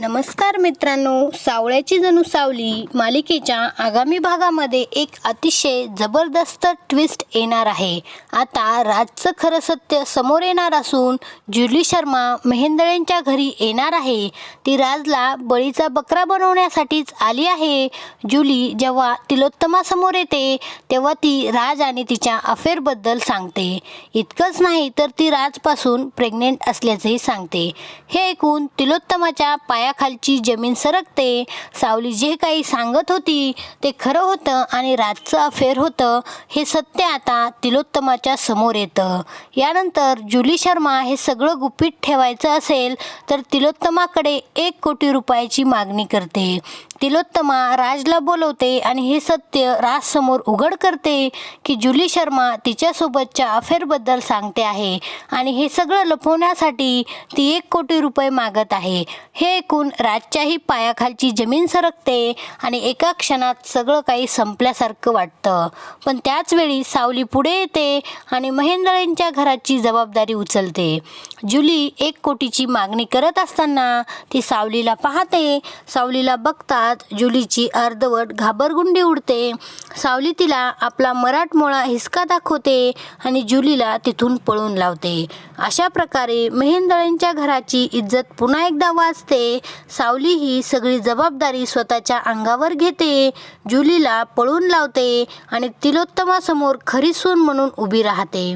नमस्कार मित्रांनो सावळ्याची जणू सावली मालिकेच्या आगामी भागामध्ये एक अतिशय जबरदस्त ट्विस्ट येणार आहे. आता राजचं खरं सत्य समोर येणार असून जुली शर्मा मेहेंदळेंच्या घरी येणार आहे. ती राजला बळीचा बकरा बनवण्यासाठीच आली आहे. जुली जेव्हा तिलोत्तमासमोर येते तेव्हा ती राज आणि तिच्या अफेअरबद्दल सांगते. इतकंच नाही तर ती राजपासून प्रेग्नेंट असल्याचंही सांगते. हे ऐकून तिलोत्तमाच्या पायाखालची जमीन सरकते. सावली जे काही सांगत होती ते खरं होतं आणि रातचं अफेअर होतं हे सत्य आता तिलोत्तमाच्या समोर येतं. यानंतर जुली शर्मा हे सगळं गुपित ठेवायचं असेल तर तिलोत्तमाकडे एक कोटी रुपयाची मागणी करते. तिलोत्तमा राजला बोलवते आणि हे सत्य राजसमोर उघड करते की जुली शर्मा तिच्यासोबतच्या अफेअरबद्दल सांगते आहे. आणि हे सगळं लपवण्यासाठी ती एक कोटी रुपये मागत आहे. हे ऐकून राजच्याही पायाखालची जमीन सरकते आणि एका क्षणात सगळं काही संपल्यासारखं वाटतं. पण त्याचवेळी सावली पुढे येते आणि महेंद्रेंच्या घराची जबाबदारी उचलते. जुली एक कोटीची मागणी करत असताना ती सावलीला पाहते. सावलीला बघतात जुलीची अर्धवट घाबरगुंडी उडते. सावली तिला आपला मराठमोळा हिसका दाखवते आणि जुलीला तिथून पळून लावते. अशा प्रकारे महेंदळेंच्या घराची इज्जत पुन्हा एकदा वाचते. सावली ही सगळी जबाबदारी स्वतःच्या अंगावर घेते. जुलीला पळून लावते आणि तिलोत्तमासमोर खरी सून म्हणून उभी राहते.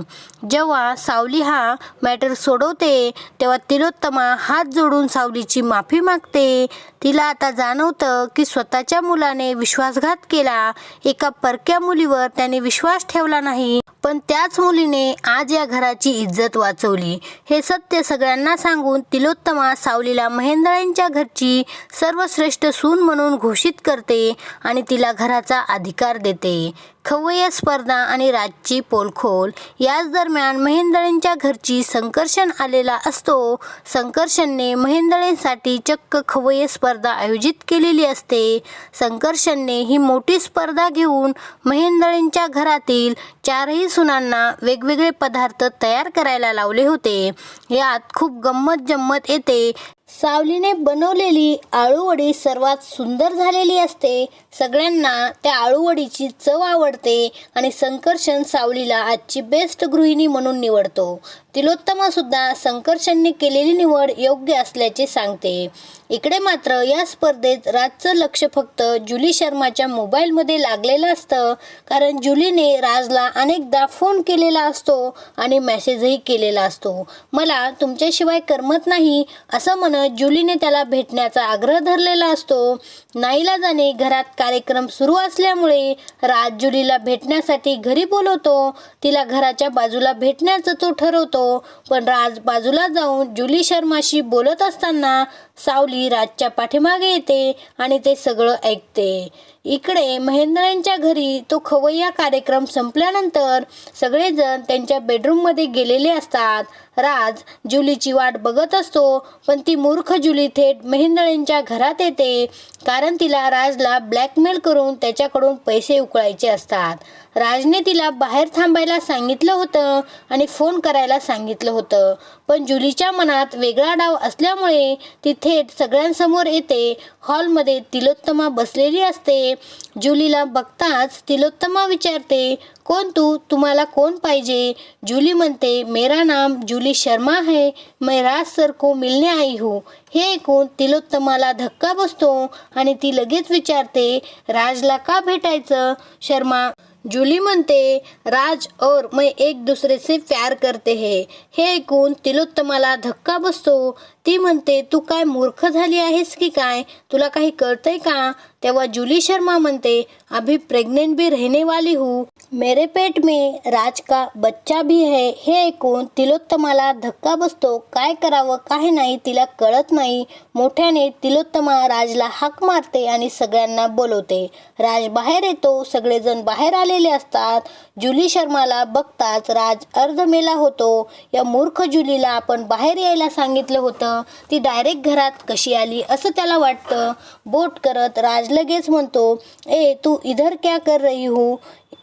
जेव्हा सावली हा मॅटर सोडवते तेव्हा तिलोत्तमा हात जोडून सावलीची माफी मागते. तिला आता जाणवतं की स्वतःच्या मुलाने विश्वासघात केला. एका परक्या मुलीवर त्याने विश्वास ठेवला नाही. पण त्याच मुलीने आज या घराची इज्जत वाचवली. हे सत्य सगळ्यांना सांगून तिलोत्तमा सावलीला महेंद्रांच्या घरची सर्वश्रेष्ठ सून म्हणून घोषित करते आणि तिला घराचा अधिकार देते. खवय्य स्पर्धा आणि राजची पोलखोल. याच दरम्यान महेंदळेंच्या घरची संकर्षण आलेला असतो. संकर्षणने महेंदळेंसाठी चक्क खवय्य स्पर्धा आयोजित केलेली असते. संकर्षणने ही मोठी स्पर्धा घेऊन महेंदळेंच्या घरातील चारही सुनांना वेगवेगळे पदार्थ तयार करायला लावले होते. यात खूप गंमत जम्मत येते. सावलीने बनवलेली आळूवडी सर्वात सुंदर झालेली असते. सगळ्यांना त्या आळूवडीची चव आवडते आणि संकर्षण सावलीला आजची बेस्ट गृहिणी म्हणून निवडतो. तिलोत्तमा सुद्धा संकर्षणने केलेली निवड योग्य असल्याचे सांगते. इकडे मात्र या स्पर्धेत राजचं लक्ष फक्त जुली शर्माच्या मोबाईलमध्ये लागलेलं असतं कारण जुलीने राजला अनेकदा फोन केलेला असतो आणि मेसेजही केलेला असतो. मला तुमच्याशिवाय करमत नाही असं म्हणत जुलीने त्याला भेटण्याचा आग्रह धरलेला असतो. नाईलाजाने घरात कार्यक्रम सुरू असल्यामुळे राज जुलीला भेटण्यासाठी घरी बोलवतो तिला घराच्या बाजूला भेटण्याचं तो ठरवतो. पण राज बाजूला जाऊन जुली शर्माशी बोलत असताना सावली राजच्या पाठीमागे येते आणि ते सगळं ऐकते. इकडे महेंद्रांच्या घरी तो खवय्या कार्यक्रम संपल्यानंतर सगळेजण त्यांच्या बेडरूममध्ये गेलेले असतात. राज जुलीची वाट बघत असतो पण ती मूर्ख जुली थेट महेंदळेंच्या घरात येते कारण तिला राजला ब्लॅकमेल करून त्याच्याकडून पैसे उकळायचे असतात. राजने तिला बाहेर थांबायला सांगितलं होतं आणि फोन करायला सांगितलं होतं. पण जुलीच्या मनात वेगळा डाव असल्यामुळे ती थेट सगळ्यांसमोर येते. हॉलमध्ये तिलोत्तमा बसलेली असते. जुलीला बघताच तिलोत्तमा विचारते कोण तू? तुम्हाला कोण पाहिजे? जुली म्हणते मेरा नाम जुली शर्मा है मैं राज सर को मिलने आई हूँ. हे ऐकून तिलोत्तमाला धक्का बसतो आणि ती लगेच विचारते राजला का भेटायचं? शर्मा जुली म्हणते राज और मैं एक दूसरे से प्यार करते हे. हे ऐकून तिलोत्तमाला धक्का बसतो. ती म्हणते तू काय मूर्ख झाली आहेस की काय? तुला काही कळतंय का? तेव्हा जुली शर्मा म्हणते अभी प्रेग्नेंट भी रहने वाली हूँ. मेरे पेट में राज का बच्चा भी है हे ऐकून तिलोत्तमाला धक्का बसतो. काय करावं काय नाही तिला कळत नाही. मोठ्याने तिलोत्तमा राजला हाक मारते आणि सगळ्यांना बोलवते. राज बाहेर येतो सगळेजण बाहेर आलेले असतात. जुली शर्माला बघताच राज अर्धमेला होतो. या मूर्ख जुलीला आपण बाहेर यायला सांगितलं होतं. ती डायरेक्ट घरात कशी आली असं त्याला वाटतं. बोट करत राज लगेच म्हणतो ए तू इधर क्या कर रही हो?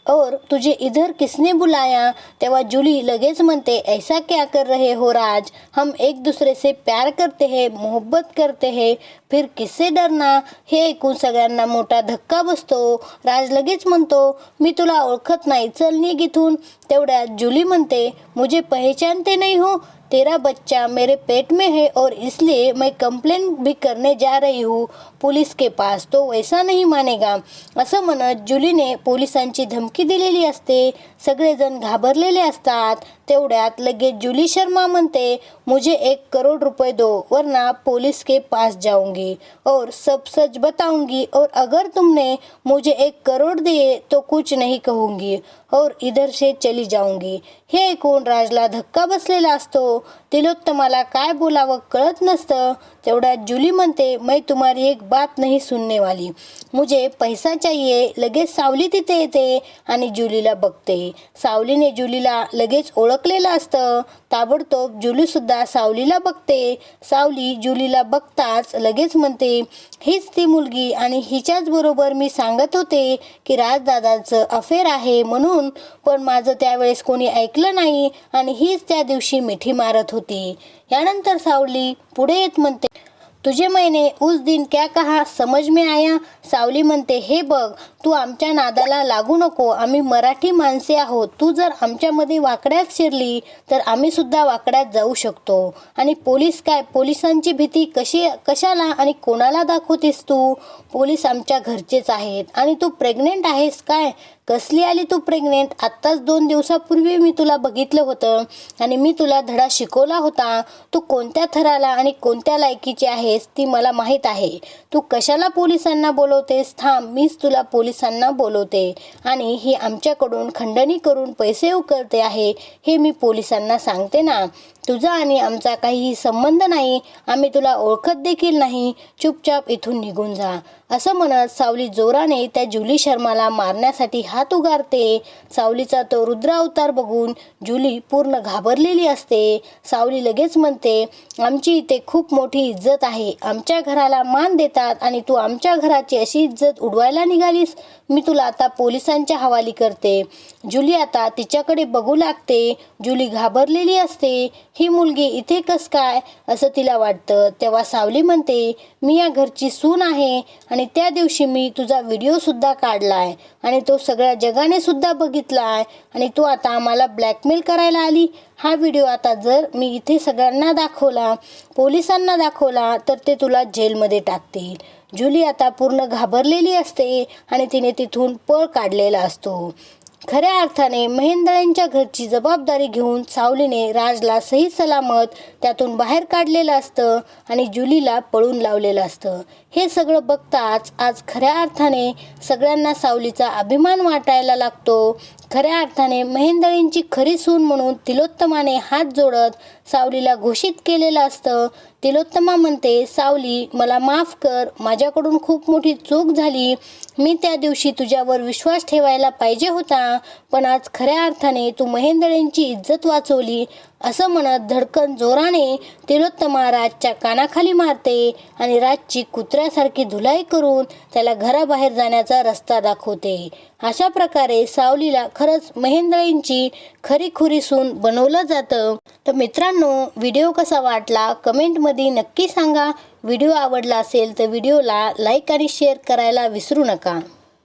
और तुझे इधर किसने बुलाया? तेव्हा जुली लगेच म्हणते ऐसा क्या कर रहे हो राज? हम एक दूसरे से प्यार करते हैं मोहब्बत करते हैं। फिर किससे डरना? हे ऐकून सगळ्यांना मोठा धक्का बसतो. राज लगेच म्हणतो मी तुला ओळखत नाही चल निघ इथून. तेवढ्यात जुली म्हणते मुझे पहचानते नहीं हो तेरा बच्चा मेरे पेट में है और इसलिए मैं कंप्लेन भी करने जा रही हूँ पुलिस के पास तो वैसा नहीं मानेगा। असं म्हणत जुलीने पोलिसांची धमकी दिलेली असते, सगळेजण घाबरलेले असतात. तेवढ्यात लगेच जुली शर्मा म्हणते, मुझे एक करोड रुपए दो, वरना पुलिस के पास जाऊँगी और सब सच बताऊँगी और अगर तुमने मुझे एक करोड दिए तो कुछ नहीं कहूँगी। और इधर से चली जाऊंगी। हे ऐकून राजला धक्का बसलेला असतो? तिलोत्तमाला काय बोलावं कळत नसतं. तेवढ्यात जुली म्हणते मै तुम्हारी एक बात नाही सुनने वाली मुझे पैसा चाहिए लगेच सावली तिथे येते आणि जुलीला बघते. सावलीने जुलीला लगेच ओळखलेलं असतं. ताबडतोब जुलीसुद्धा सावलीला बघते. सावली जुलीला बघताच लगेच म्हणते हीच ती मुलगी आणि हिच्याच बरोबर मी सांगत होते की राजदादाचं अफेअर आहे म्हणून पण माझं त्यावेळेस कोणी ऐकलं नाही आणि हीच त्या दिवशी मिठी मारत होती. यानंतर सावली पुढे येत म्हणते तुझे महिने उस दिन क्या कहा? समज में आया? सावली म्हणते हे बघ तू आमच्या नादाला लागू नको. आम्ही मराठी माणसे आहोत. तू जर आमच्यामध्ये वाकड्यात शिरली तर आम्ही सुद्धा वाकड्यात जाऊ शकतो. आणि पोलीस काय? पोलिसांची भीती कशी कशाला आणि कोणाला दाखवतेस तू? पोलीस आमच्या घरचेच आहेत. आणि तू प्रेग्नेंट आहेस काय? कसली आली तू प्रेग्नेंट आत्ताच दोन दिवसापूर्वी मी तुला बघितलं होतं आणि मी तुला धडा शिकवला होता. तू कोणत्या थराला आणि कोणत्या लायकीची आहेस ती मला माहीत आहे. तू कशाला पोलिसांना बोलवतेस? थांब मीच तुला पोलिसांना बोलवते. आणि ही आमच्याकडून खंडणी करून पैसे उकळते आहे हे मी पोलिसांना सांगते ना. तुझा आणि आमचा काहीही संबंध नाही आम्ही तुला ओळखत देखील नाही. चुपचाप इथून निघून जा. असं म्हणत सावली जोराने त्या जुली शर्माला मारण्यासाठी हात उगारते. सावलीचा तो रुद्र अवतार बघून जुली पूर्ण घाबरलेली असते. सावली लगेच म्हणते आमची इथे खूप मोठी इज्जत आहे. आमच्या घराला मान देतात आणि तू आमच्या घराची अशी इज्जत उडवायला निघालीस. मी तुला आता पोलिसांच्या हवाली करते. जुली आता तिच्याकडे बघू लागते. जुली घाबरलेली असते. ही मुलगी इथे कस काय? असं तिला वाटतं. तेव्हा सावली म्हणते मी या घरची सून आहे आणि त्या दिवशी मी तुझा व्हिडिओसुद्धा काढला आहे आणि तो सगळ्या जगाने सुद्धा बघितला आहे आणि तू आता आम्हाला ब्लॅकमेल करायला आली. हा व्हिडिओ आता जर मी इथे सगळ्यांना दाखवला पोलिसांना दाखवला तर ते तुला जेलमध्ये टाकतील. जुली आता पूर्ण घाबरलेली असते आणि तिने तिथून पळ काढलेला असतो. खऱ्या अर्थाने महेंद्रांच्या घरची जबाबदारी घेऊन सावलीने राजला सही सलामत त्यातून बाहेर काढलेलं असतं आणि जुलीला पळून लावलेलं असतं. हे सगळं बघताच आज खऱ्या अर्थाने सगळ्यांना सावलीचा अभिमान वाटायला लागतो. खऱ्या अर्थाने महेंदळींची खरी सून म्हणून तिलोत्तमाने हात जोडत सावलीला घोषित केलेलं असतं तिलोत्तमा म्हणते सावली मला माफ कर. माझ्याकडून खूप मोठी चूक झाली. मी त्या दिवशी तुझ्यावर विश्वास ठेवायला पाहिजे होता पण आज खऱ्या अर्थाने तू महेंद्रेंची इज्जत वाचवली. असं म्हणत धडकन जोराने तिलोत्तमा राजच्या कानाखाली मारते आणि राजची कुत्र्यासारखी धुलाई करून त्याला घराबाहेर जाण्याचा रस्ता दाखवते. अशा प्रकारे सावलीला खरंच महेंद्रईंची खरीखुरी सून बनवलं जातं. तर मित्रांनो व्हिडिओ कसा वाटला कमेंटमध्ये नक्की सांगा. व्हिडिओ आवडला असेल तर व्हिडिओला लाईक आणि शेअर करायला विसरू नका.